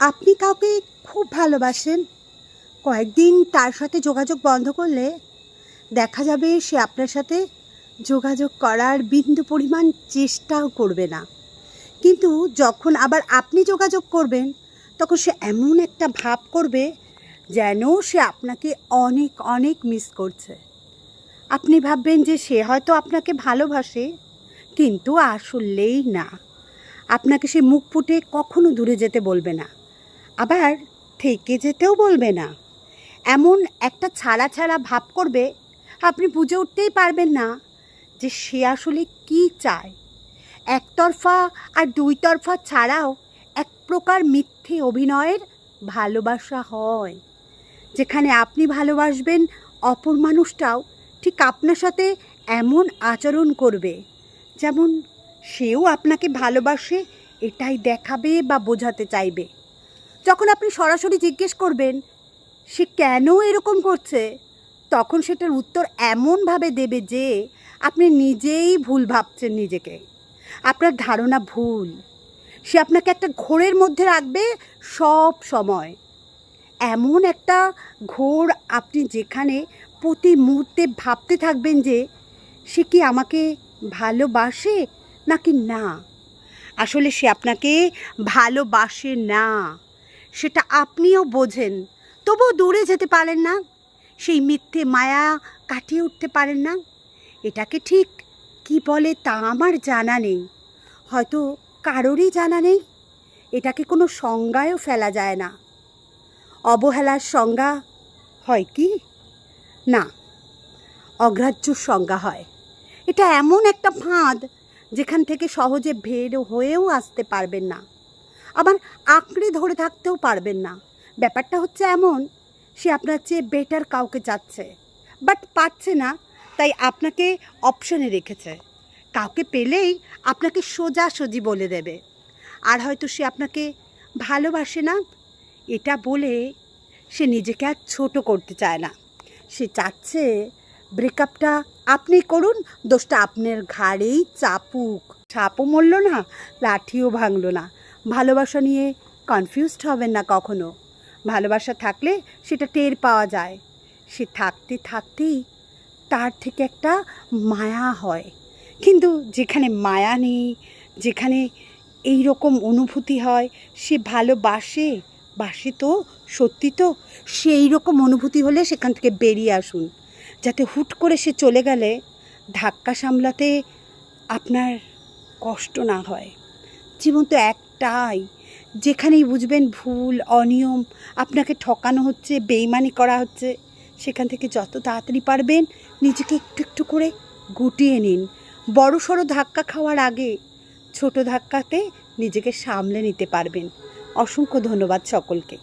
আপনি কাউকে খুব ভালোবাসেন? কয়েকদিন তার সাথে যোগাযোগ বন্ধ করলে দেখা যাবে সে আপনার সাথে যোগাযোগ করার বিন্দু পরিমাণ চেষ্টাও করবে না। কিন্তু যখন আবার আপনি যোগাযোগ করবেন, তখন সে এমন একটা ভাব করবে যেন সে আপনাকে অনেক অনেক মিস করছে। আপনি ভাববেন যে সে হয়তো আপনাকে ভালোবাসে, কিন্তু আসলেই না। আপনাকে সে মুখ ফুটে কখনো দূরে যেতে বলবে না। আবার থেকে যেতেও বলবে না। এমন একটা ছাড়া ছাড়া ভাব করবে, আপনি বুঝে উঠতেই পারবেন না যে সে আসলে কি চায়। একতরফা আর দুই তরফা ছাড়াও এক প্রকার মিথ্যে অভিনয়ের ভালোবাসা হয়। যেখানে আপনি ভালোবাসবেন অপর মানুষটাও ঠিক আপনার সাথে এমন আচরণ করবে, যেমন সেও আপনাকে ভালোবাসে, এটাই দেখাবে বা বোঝাতে চাইবে। যখন আপনি সরাসরি জিজ্ঞেস করবেন, সে কেন এরকম করছে? তখন সেটার উত্তর এমনভাবে দেবে যে, আপনি নিজেই ভুল ভাবছেন নিজেকে। আপনার ধারণা ভুল। সে আপনাকে একটা ঘোরের মধ্যে রাখবে সব সময়। এমন একটা ঘোর আপনি যেখানে প্রতি মুহূর্তে ভাবতে থাকবেন যে, সে কি আমাকে ভালোবাসে নাকি না? আসলে সে আপনাকে ভালোবাসে না। সেটা আপনিও বোঝেন। তবুও দূরে যেতে পারেন না। সেই মিথ্যে মায়া কাটিয়ে উঠতে পারেন না। এটাকে ঠিক কি বলে তা আমার জানা নেই। হয়তো কারোরই জানা নেই। এটাকে কোনো সংজ্ঞায়ও ফেলা যায় না। অবহেলার সংজ্ঞা হয় কি? না, অগ্রাহ্য সংজ্ঞা হয়। এটা এমন একটা ফাঁদ যেখান থেকে সহজে ভেদ হয়েও আসতে পারবেন না। আবার আঁকড়ে ধরে থাকতেও পারবেন না। ব্যাপারটা হচ্ছে এমন, সে আপনার চেয়ে বেটার কাউকে চাচ্ছে। বাট পাচ্ছে না, তাই আপনাকে অপশনে রেখেছে। কাউকে পেলেই আপনাকে সোজাসুজি বলে দেবে। আর হয়তো সে আপনাকে ভালোবাসে না, এটা বলে সে নিজেকে আর ছোট করতে চায় না। সে চাচ্ছে ব্রেকআপটা আপনি করুন, দোষটা আপনার ঘাড়েই চাপুক। সাপও মরল না, লাঠিও ভাঙল না। ভালোবাসা নিয়ে কনফিউজড হবেন না কখনো। ভালোবাসা থাকলে সেটা টের পাওয়া যায়। সে থাকতে থাকতেই তার থেকে একটা মায়া হয়। কিন্তু যেখানে মায়া নেই, যেখানে এই রকম অনুভূতি হয়, সে ভালোবাসে, বাসে তো, সত্যি তো সেই রকম অনুভূতি হলে সেখান থেকে বেরিয়ে আসুন। যাতে হুট করে সে চলে গেলে ধাক্কা সামলাতে আপনার কষ্ট না হয়। জীবন তো একটাই যেখানেই বুঝবেন ভুল, অনিয়ম, আপনাকে ঠকানো হচ্ছে, বেইমানি করা হচ্ছে, সেখান থেকে যত তাড়াতাড়ি পারবেন নিজেকে একটু একটু করে গুটিয়ে নিন। বড় সড়ো ধাক্কা খাওয়ার আগে ছোট ধাক্কাতে নিজেকে সামলে নিতে পারবেন। অসংখ্য ধন্যবাদ সকলকে।